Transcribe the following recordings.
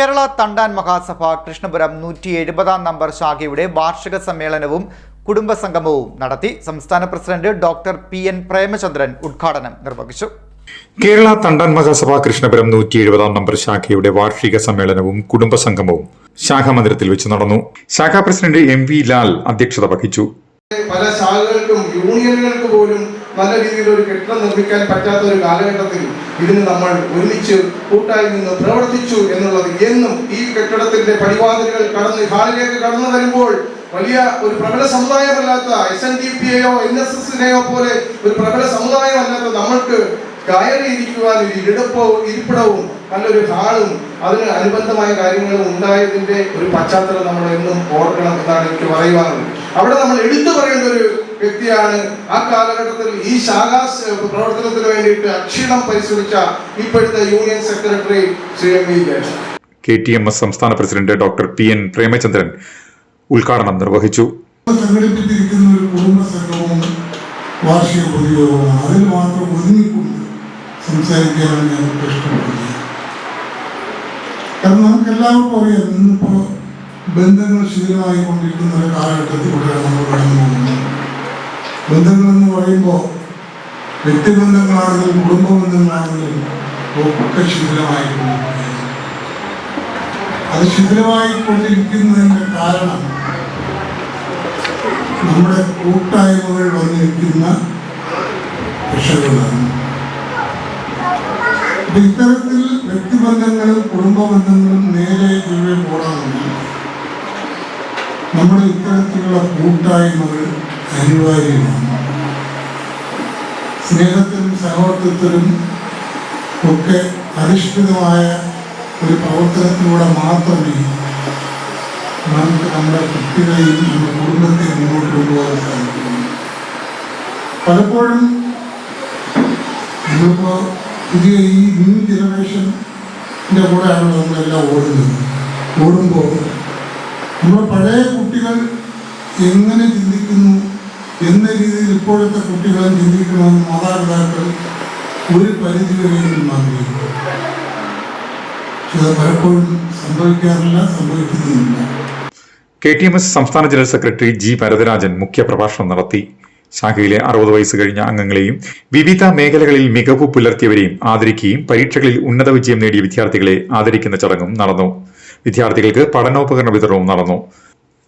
കേരള തണ്ടാൻ മഹാസഭ കൃഷ്ണപുരം നൂറ്റി എഴുപതാം നമ്പർ ശാഖയുടെ വാർഷിക സമ്മേളനവും കുടുംബസംഗമവും നടത്തി സംസ്ഥാന president doctor P N Premachandran ഉദ്ഘാടനം നിർവഹിച്ചു. കേരള തണ്ടാൻ മഹാസഭ കൃഷ്ണപുരം നൂറ്റി എഴുപതാം നമ്പർ ശാഖയുടെ വാർഷിക സമ്മേളനവും കുടുംബസംഗമവും ശാഖാമന്ദിരത്തിൽ വെച്ച് നടന്നു. ശാഖാ പ്രസിഡന്റ് എം വി ലാൽ അധ്യക്ഷത വഹിച്ചു. പല ശാഖകൾക്കും യൂണിയനുകൾക്ക് പോലും നല്ല രീതിയിൽ ഒരു കെട്ടിടം നിർമ്മിക്കാൻ പറ്റാത്ത ഒരു കാലഘട്ടത്തിൽ ഇതിന് നമ്മൾ ഒരുമിച്ച് കൂട്ടായി നിന്ന് പ്രവർത്തിച്ചു എന്നുള്ളത് എന്നും ഈ കെട്ടിടത്തിന്റെ പടിവാതിലുകൾ കടന്ന് ഹാളിലേക്ക് കടന്നു വരുമ്പോൾ വലിയ ഒരു പ്രബല സമുദായമല്ലാത്ത എസ് എൻ ഡി പി എയോ എൻ എസ് എസിനെയോ പോലെ ഒരു പ്രബല സമുദായമല്ലാത്ത നമ്മൾക്ക് കയറിയിരിക്കുവാൻ ഒരു ഇരിടപ്പോ ഇരിപ്പിടവും നല്ലൊരു ഹാളും അതിന് അനുബന്ധമായ കാര്യങ്ങളും ഉണ്ടായതിന്റെ ഒരു പശ്ചാത്തലം നമ്മൾ എന്നും ഓർക്കണം എന്നാണ് എനിക്ക് പറയുവാനുള്ളത്. അവിടെ നമ്മൾ എടുത്തു പറയേണ്ട ഒരു വ്യക്തിയാണ്. ആ കാലഘട്ടത്തിൽ ഈ ശാഖാ പ്രവർത്തനത്തിന് വേണ്ടിയിട്ട് അക്ഷീണം പരിശ്രമിച്ച ഇപ്പോഴത്തെ union secretary Shri M V K T M S സംസ്ഥാന president doctor P N Premachandran ഉദ്ഘാടനം നിർവഹിച്ചു. സംഘടിപ്പിച്ചിരിക്കുന്ന ഒരു കുടുംബ സംഘവും വാർഷിക പൊതുയോഗമാണ്. അതിൽ മാത്രം ഒതുങ്ങിക്കൊണ്ട് സംസാരിക്കാനാണ് ഞാൻ ഇഷ്ടപ്പെടുന്നത് കാരണം നമുക്ക് എല്ലാവർക്കും അറിയാം ഇന്നിപ്പോ ബന്ധങ്ങൾ ശീലമായി കൊണ്ടിരിക്കുന്ന ഒരു കാലഘട്ടത്തിലൂടെയാണ് നമ്മൾ കടന്നു പോകുന്നത് ബന്ധങ്ങൾ എന്ന് പറയുമ്പോൾ വ്യക്തിബന്ധങ്ങളാണെങ്കിലും കുടുംബ ബന്ധങ്ങളാണെങ്കിലും ഒക്കെ ശിഥിലമായി അത് ശിഥിലമായി കൊണ്ടിരിക്കുന്നതിന്റെ കാരണം നമ്മുടെ കൂട്ടായ്മകൾ വന്നിരിക്കുന്ന അപ്പൊ ഇത്തരത്തിൽ വ്യക്തിബന്ധങ്ങളും കുടുംബ ബന്ധങ്ങളും നേരെ ചൊവ്വെ പോകണമെങ്കിൽ നമ്മുടെ ഇത്തരത്തിലുള്ള കൂട്ടായ്മകൾ അനിവാര്യമാണ്. സ്നേഹത്തിലും സഹവർത്തിത്വത്തിലും ഒക്കെ അധിഷ്ഠിതമായ ഒരു പ്രവർത്തനത്തിലൂടെ മാത്രമേ നമുക്ക് നമ്മുടെ കുട്ടികളെയും നമ്മുടെ കുടുംബത്തെയും മുന്നോട്ട് കൊണ്ടുപോകാൻ സാധിക്കുന്നു പലപ്പോഴും നമ്മളിപ്പോ പുതിയ ഈ ന്യൂ ജനറേഷന്റെ കൂടെയാണ് നമ്മളെല്ലാം ഓടുന്നത്. ഓടുമ്പോൾ നമ്മുടെ പഴയ കുട്ടികൾ എങ്ങനെ ചിന്തിക്കുന്നു? എന്ന രീതിയിൽ ഇപ്പോഴത്തെ കുട്ടികളെ ചിന്തിക്കണമെന്ന് മാതാപിതാക്കൾ ഒരു പരിധി വരെയും ആഗ്രഹിക്കുന്നു പക്ഷെ അത് പലപ്പോഴും സംഭവിക്കാറില്ല സംഭവിക്കുന്നില്ല കെ ടി എം എസ് സംസ്ഥാന ജനറൽ സെക്രട്ടറി ജി ഭരതരാജൻ മുഖ്യപ്രഭാഷണം നടത്തി. ശാഖയിലെ അറുപത് വയസ്സ് കഴിഞ്ഞ അംഗങ്ങളെയും വിവിധ മേഖലകളിൽ മികവ് പുലർത്തിയവരെയും ആദരിക്കുകയും പരീക്ഷകളിൽ ഉന്നത വിജയം നേടിയ വിദ്യാർത്ഥികളെ ആദരിക്കുന്ന ചടങ്ങും നടന്നു. വിദ്യാർത്ഥികൾക്ക് പഠനോപകരണ വിതരണവും നടന്നു.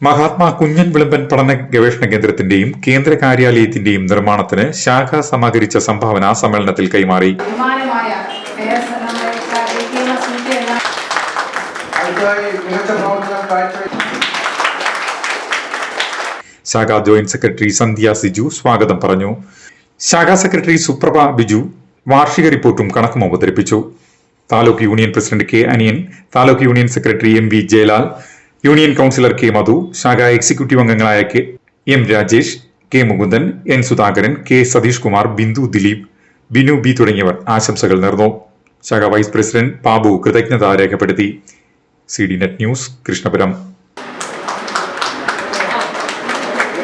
മഹാത്മാ കുഞ്ഞൻ വിളമ്പൻ പഠന ഗവേഷണ കേന്ദ്രത്തിന്റെയും കേന്ദ്ര കാര്യാലയത്തിന്റെയും നിർമ്മാണത്തിന് ശാഖ സമാഹരിച്ച സംഭാവന സമ്മേളനത്തിൽ കൈമാറി. ശാഖ ജോയിന്റ് സെക്രട്ടറി സന്ധ്യ സിജു സ്വാഗതം പറഞ്ഞു. ശാഖാ സെക്രട്ടറി സുപ്രഭ ബിജു വാർഷിക റിപ്പോർട്ടും കണക്കും അവതരിപ്പിച്ചു. Taluk union president K Aniyan taluk union secretary M V Jayalal union councillor K Madhu ശാഖാ എക്സിക്യൂട്ടീവ് അംഗങ്ങളായ K M Rajesh K Mukundan N Sudhakaran K Satheesh Kumar Bindu Dileep Binu B തുടങ്ങിയവർ ആശംസകൾ നേർന്നു. ശാഖാ വൈസ് പ്രസിഡന്റ് ബാബു കൃതജ്ഞത രേഖപ്പെടുത്തി. C D net news Krishnapuram.